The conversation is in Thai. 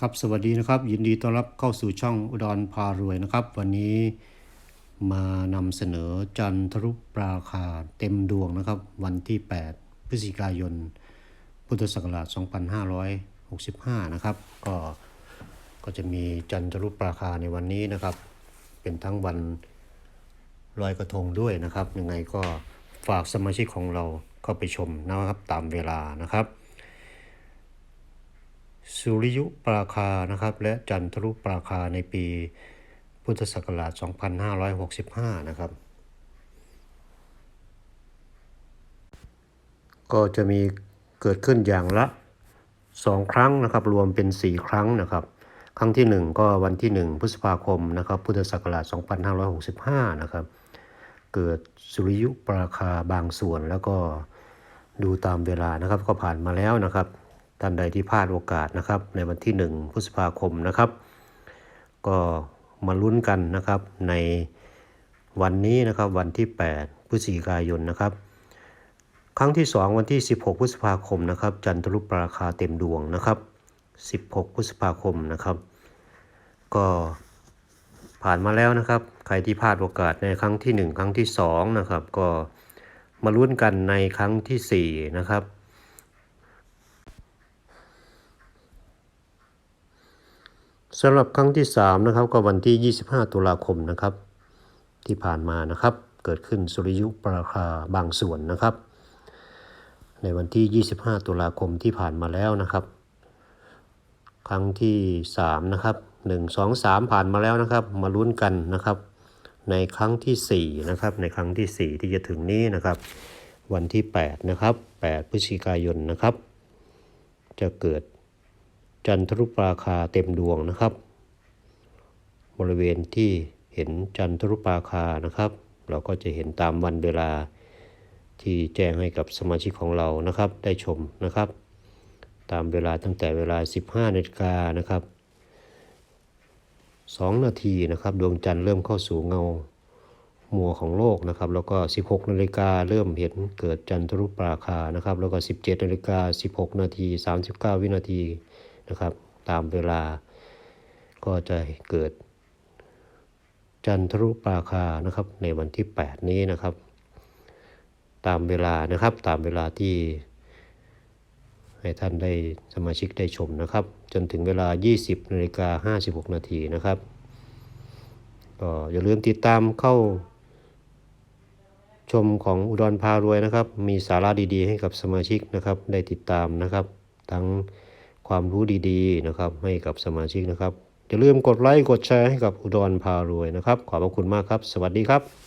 ครับสวัสดีนะครับ ยินดีต้อนรับเข้าสู่ช่องอุดรพารวยนะครับ วันนี้มานำเสนอจันทรุปราคาเต็มดวงนะครับ วันที่ 8 พฤศจิกายน พุทธศักราช 2565 นะครับ ก็ก็จะมีจันทรุปราคาในวันนี้นะครับ เป็นทั้งวันลอยกระทงด้วยนะครับ ยังไงก็ฝากสมาชิกของเราเข้าไปชมนะครับตามเวลานะครับ สุริยุปราคานะครับ และจันทรุปราคาในปีพุทธศักราช 2565 นะครับ ก็จะมีเกิดขึ้นอย่างละ 2 ครั้งนะครับ รวมเป็น 4 ครั้งนะครับ ครั้งที่ 1 ก็วันที่ 1 พฤษภาคมนะครับ พุทธศักราช 2565 นะครับ เกิดสุริยุปราคาบางส่วนแล้วก็ดูตามเวลานะครับ ก็ผ่านมาแล้วนะครับ ท่านใดที่พลาดโอกาสนะครับ ในวันที่ 1 พฤษภาคมนะครับ ก็มาลุ้นกันนะครับในวันนี้นะครับวันที่ 8 พฤศจิกายนนะครับ ครั้งที่ 2 วันที่ 16 พฤษภาคมนะครับ จันทรุปราคาเต็มดวงนะครับ 16 พฤษภาคมนะครับ ก็ผ่านมาแล้วนะครับ ใครที่พลาดโอกาสในครั้งที่ 1 ครั้งที่2นะครับ ก็มาลุ้นกันในครั้งที่ 4 นะครับ สำหรับครั้งที่3นะครับก็วันที่ 25 ตุลาคมนะครับ ที่ผ่านมานะครับ เกิดขึ้นสุริยุปราคาบางส่วนนะครับ ในวันที่ 25 ตุลาคมที่ผ่านมาแล้วนะครับ ครั้งที่3นะครับ1 2 3 ผ่านมาแล้วนะครับ มาลุ้นกันนะครับ ในครั้งที่4นะครับในครั้งที่ 4 ที่จะถึงนี้นะครับ วันที่8นะครับ8พฤศจิกายนนะครับ จะเกิด จันทรุปราคาเต็มดวงนะครับ บริเวณที่เห็นจันทรุปราคานะครับ เราก็จะเห็นตามวันเวลาที่แจ้งให้กับสมาชิกของเรานะครับ ได้ชมนะครับ ตามเวลาตั้งแต่เวลา 15นาฬิกานะครับ2นาทีนะครับ ดวงจันทร์เริ่มเข้าสู่เงามัวของโลกนะครับ แล้วก็ 16นาฬิกาเริ่มเห็นเกิดจันทรุปราคานะครับ แล้วก็ 17นาฬิกา16 นาที 39 วินาที นะครับ ตามเวลาก็จะเกิด จันทรุปราคานะครับในวันที่ 8 นี้นะครับ ตามเวลานะครับตามเวลาที่ให้ท่านได้สมาชิกได้ชมนะครับ จนถึงเวลา 20นาฬิกา56 นาทีนะครับก็อย่าลืมติดตามเข้าชมของอุดรพารวยนะครับ มีสาระดีๆ ให้กับสมาชิกนะครับ ได้ติดตามนะครับ ทั้ง ความรู้ดีๆนะครับให้กับสมาชิกนะครับอย่าลืมกดไลค์กดแชร์ให้กับอุดรพารวยนะครับ ขอบพระคุณมากครับ สวัสดีครับ